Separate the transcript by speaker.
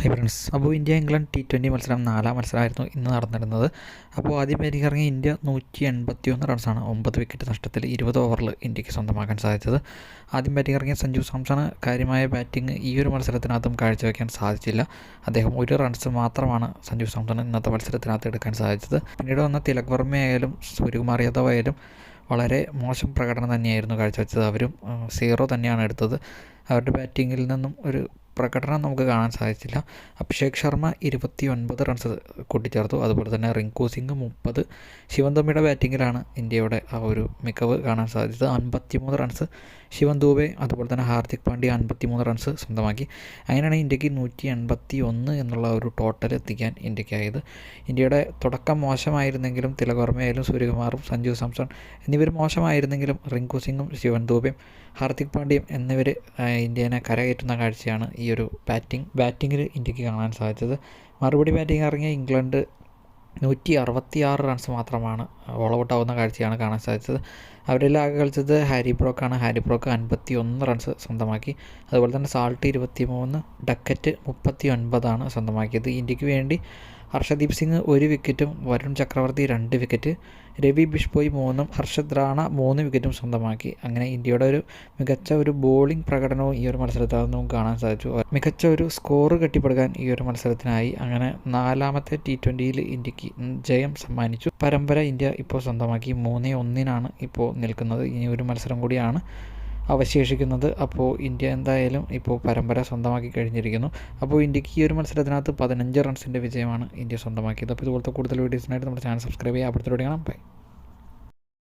Speaker 1: High friends അപ്പോൾ India England T twenty മത്സരം നാലാം മത്സരമായിരുന്നു ഇന്ന് നടന്നിരുന്നത്. അപ്പോൾ ആദ്യം ബാറ്റിംഗ് ഇറങ്ങിയ ഇന്ത്യ നൂറ്റി എൺപത്തി ഒന്ന് റൺസാണ് ഒമ്പത് വിക്കറ്റ് നഷ്ടത്തിൽ ഇരുപത് ഓവറിൽ ഇന്ത്യയ്ക്ക് സ്വന്തമാക്കാൻ സാധിച്ചത്. ആദ്യം ബാറ്റിംഗ് ഇറങ്ങിയ സഞ്ജു സാംസണ് കാര്യമായ ബാറ്റിംഗ് ഈ ഒരു മത്സരത്തിനകത്തും കാഴ്ചവെക്കാൻ സാധിച്ചില്ല. അദ്ദേഹം ഒരു റൺസ് മാത്രമാണ് സഞ്ജു സാംസണ് ഇന്നത്തെ മത്സരത്തിനകത്ത് എടുക്കാൻ സാധിച്ചത്. പിന്നീട് വന്ന തിലക് വർമ്മയായാലും സൂര്യകുമാർ യാദവ് ആയാലും വളരെ മോശം പ്രകടനം തന്നെയായിരുന്നു കാഴ്ചവെച്ചത്. അവരും സീറോ തന്നെയാണ് എടുത്തത്. അവരുടെ ബാറ്റിങ്ങിൽ നിന്നും ഒരു പ്രകടനം നമുക്ക് കാണാൻ സാധിച്ചില്ല. അഭിഷേക് ശർമ്മ ഇരുപത്തി ഒൻപത് റൺസ് കൂട്ടിച്ചേർത്തു. അതുപോലെ തന്നെ റിങ്കു സിംഗ് മുപ്പത്. ശിവൻ ബാറ്റിങ്ങിലാണ് ഇന്ത്യയുടെ ആ ഒരു മികവ് കാണാൻ സാധിച്ചത്. അൻപത്തിമൂന്ന് റൺസ് ശിവൻ ദൂബെ അതുപോലെ തന്നെ ഹാർദിക് പാണ്ഡ്യ അൻപത്തിമൂന്ന് റൺസ് സ്വന്തമാക്കി. അങ്ങനെയാണ് ഇന്ത്യയ്ക്ക് നൂറ്റി എൺപത്തി ഒന്ന് എന്നുള്ള ഒരു ടോട്ടൽ എത്തിക്കാൻ ഇന്ത്യക്കായത്. ഇന്ത്യയുടെ തുടക്കം മോശമായിരുന്നെങ്കിലും തിലകവർമ്മയായാലും സൂര്യകുമാറും സഞ്ജു സാംസൺ എന്നിവർ മോശമായിരുന്നെങ്കിലും റിങ്കു സിംഗും ശിവൻ ദൂബയും ഹാർദിക് പാണ്ഡ്യയും എന്നിവർ ഇന്ത്യനെ കരകയറ്റുന്ന കാഴ്ചയാണ് ഈ ഒരു ബാറ്റിംഗ് ബാറ്റിങ്ങിൽ ഇന്ത്യയ്ക്ക് കാണാൻ സാധിച്ചത്. മറുപടി ബാറ്റിംഗ് ഇറങ്ങിയ ഇംഗ്ലണ്ട് നൂറ്റി അറുപത്തി ആറ് റൺസ് മാത്രമാണ് ഓൾ ഔട്ട് ആവുന്ന കാഴ്ചയാണ് കാണാൻ സാധിച്ചത്. അവരെല്ലാം ആകെ കളിച്ചത് ഹാരി ബ്രോക്കാണ് ഹാരി ബ്രോക്ക് അൻപത്തി ഒന്ന് റൺസ് സ്വന്തമാക്കി. അതുപോലെ തന്നെ സാൾട്ട് ഇരുപത്തി മൂന്ന് ഡക്കറ്റ് മുപ്പത്തി ഒൻപതാണ് സ്വന്തമാക്കിയത്. ഇന്ത്യയ്ക്ക് വേണ്ടി ഹർഷദീപ് സിംഗ് ഒരു വിക്കറ്റും വരുൺ ചക്രവർത്തി രണ്ട് വിക്കറ്റ് രവി ബിഷ്ബോയ് മൂന്നും ഹർഷദ് റാണ മൂന്ന് വിക്കറ്റും സ്വന്തമാക്കി. അങ്ങനെ ഇന്ത്യയുടെ ഒരു മികച്ച ഒരു ബോളിംഗ് പ്രകടനവും ഈ ഒരു മത്സരത്തിൽ നിന്നും കാണാൻ സാധിച്ചു. മികച്ച ഒരു സ്കോർ കെട്ടിപ്പടുക്കാൻ ഈ ഒരു മത്സരത്തിനായി അങ്ങനെ നാലാമത്തെ ടി ട്വന്റിയിൽ ഇന്ത്യയ്ക്ക് ജയം സമ്മാനിച്ചു. പരമ്പര ഇന്ത്യ ഇപ്പോൾ സ്വന്തമാക്കി. മൂന്നേ ഒന്നിനാണ് ഇപ്പോൾ നിൽക്കുന്നത്. ഇനി ഒരു മത്സരം കൂടിയാണ് അവശേഷിക്കുന്നത്. അപ്പോൾ ഇന്ത്യ എന്തായാലും ഇപ്പോൾ പരമ്പര സ്വന്തമാക്കി കഴിഞ്ഞിരിക്കുന്നു. അപ്പോൾ ഇന്ത്യയ്ക്ക് ഈ ഒരു മത്സരത്തിനകത്ത് പതിനഞ്ച് റൺസിന്റെ വിജയമാണ് ഇന്ത്യ സ്വന്തമാക്കിയത്. അപ്പോൾ ഇതുപോലത്തെ കൂടുതൽ വീഡിയോസിനായിട്ട് നമ്മുടെ ചാനൽ സബ്സ്ക്രൈബ് ചെയ്യുക. അപ്പോഴത്തെ കാണാം. ബൈ